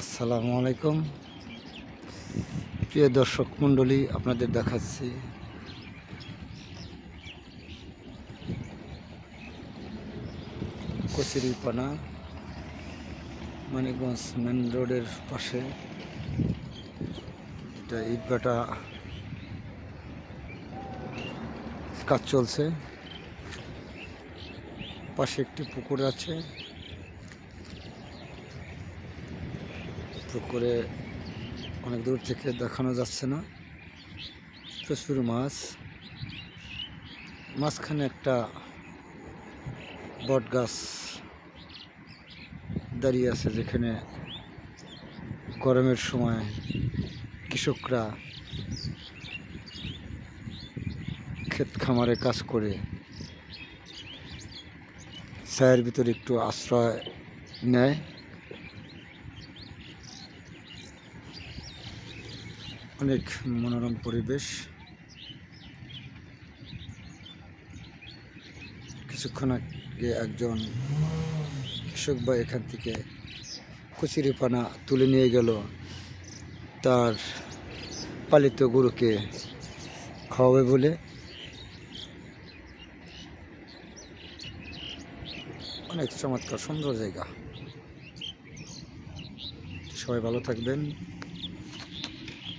আসসালামু আলাইকুম। প্রিয় দর্শক মণ্ডলী, আপনাদের দেখাচ্ছি কচুরিপানা, মানিকগঞ্জ মেন রোডের পাশে। এটা ইটভাটা কাজ চলছে। পাশে একটি পুকুর আছে। পুকুরে অনেক দূর থেকে দেখানো যাচ্ছে না। প্রচুর মাছ। মাঝখানে একটা বট গাছ দাঁড়িয়ে আছে যেখানে গরমের সময় কৃষকরা ক্ষেত খামারে কাজ করে ছায়ের ভিতরে একটু আশ্রয় নেয়। অনেক মনোরম পরিবেশ। কিছুক্ষণ আগে একজন কৃষক ভাই এখান থেকে কচুরিপানা তুলে নিয়ে গেল। তার পালিত গরুকে খাওয়াবে বলে। অনেক চমৎকার, সুন্দর জায়গা। সবাই ভালো থাকবেন।